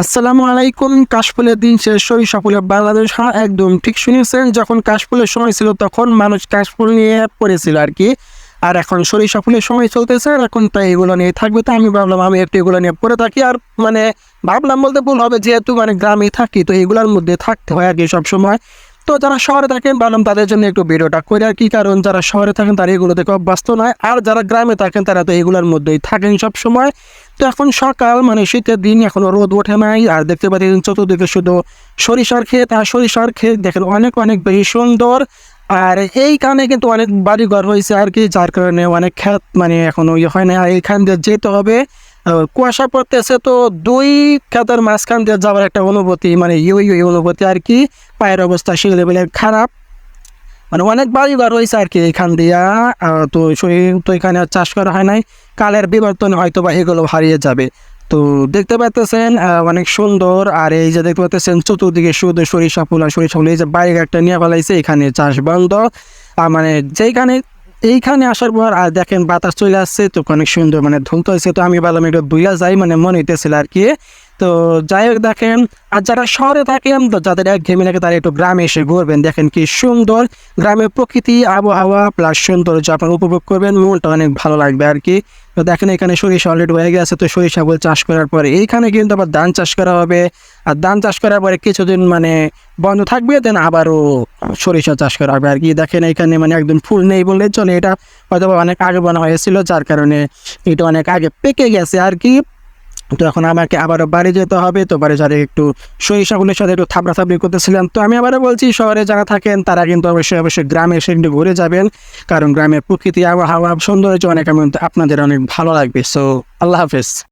আসসালামু আলাইকুম, কাশফুলের দিন শেষ সরিষা ফুলের বাংলাদেশ হ্যাঁ একদম ঠিক শুনেছেন, যখন কাশফুলের সময় ছিল তখন মানুষ কাশফুল নিয়ে পড়েছিল আর কি। আর এখন সরিষা ফুলের সময় চলতেছে, আর এখন তাই এগুলো নিয়ে থাকবে, তো আমি ভাবলাম, আমি একটু এগুলো নিয়ে পড়ে থাকি, আর মানে ভাবলাম বলতে ভুল হবে, যেহেতু মানে গ্রামে থাকি, তো এগুলোর মধ্যে থাকতে হয় আর কি সবসময়। তো যারা শহরে থাকেন, ভাবলাম তাদের জন্য একটু ভিডিওটা করে আর কি, কারণ যারা শহরে থাকেন তারা এগুলো থেকে অভ্যস্ত নয়, আর যারা গ্রামে থাকেন তারা তো এগুলোর মধ্যেই থাকেন সব সময় তো এখন সকাল মানে শীতের দিন এখনও রোদ ওঠে নাই। আর দেখতে পাচ্ছেন চতুর্দিকে শুধু সরিষার ক্ষেত, আর সরিষার ক্ষেত দেখেন অনেক অনেক বেশি সুন্দর। আর এইখানে কিন্তু অনেক বাড়িঘর হয়েছে আর কি, যার কারণে অনেক ক্ষেত মানে এখনও ইয়ে হয় না। আর এইখান দিয়ে যেতে হবে। কুয়াশা পড়তেছে তো দুই ক্ষেতের মাঝখান দিয়ে যাওয়ার একটা অনুভূতি মানে ইউ ইউ অনুভূতি আর কি। পায়ের অবস্থা সেই লেভেলের খারাপ। মানে অনেক বাড়িঘর হয়েছে আর কি এখান দিয়া। তো তো এখানে চাষ করা হয় নাই। কালের বিবর্তনে হয়তো বা এগুলো হারিয়ে যাবে। তো দেখতে পাচ্তেছেন আহ, অনেক সুন্দর। আর এই যে দেখতে পাচ্তেছেন চতুর্দিকে শুধু সরিষা ফুল আর সরিষা ফুল এই যে বাইরে একটা নিয়ে ফেলাইছে এখানে চাষ বন্ধ। আর মানে যেইখানে এইখানে আসার পর আর দেখেন বাতাস চলে আসছে তো অনেক সুন্দর মানে ধুলতে হয়েছে তো আমি বললাম একটু দুইয়া যাই মানে মনে হইতেছিল আর কি। তো যাই হোক দেখেন, আর যারা শহরে থাকেন, তো যাদের এক ঘেমে লাগে তারা একটু গ্রামে এসে ঘুরবেন। দেখেন কি সুন্দর গ্রামের প্রকৃতি, আবহাওয়া, প্লাস সৌন্দর্য আপনারা উপভোগ করবেন, মনটা অনেক ভালো লাগবে আর কি। তো দেখেন এখানে সরিষা অলরেডি হয়ে গেছে, তো সরিষা বল চাষ করার পরে এইখানে কিন্তু আবার ধান চাষ করা হবে। আর ধান চাষ করার পরে কিছুদিন মানে বন্ধ থাকবে, দেন আবারও সরিষা চাষ করা হবে আর কি। দেখেন এখানে মানে একদম ফুল নেই বললে চলে, এটা হয়তো অনেক আগে বানা হয়েছিল, যার কারণে এটা অনেক আগে পেকে গেছে আর কি। তো এখন আমাকে আবারও বাড়ি যেতে হবে। তো বাড়ি যারা একটু সরিষাগুলোর সাথে একটু থাপড়ি করতেছিলাম। তো আমি আবারও বলছি, শহরে যারা থাকেন তারা কিন্তু অবশ্যই অবশ্যই গ্রামে এসে কিন্তু ঘুরে যাবেন। কারণ গ্রামের প্রকৃতি, আবহাওয়া, সৌন্দর্য অনেক আমি আপনাদের অনেক ভালো লাগবে। সো আল্লাহ হাফেজ।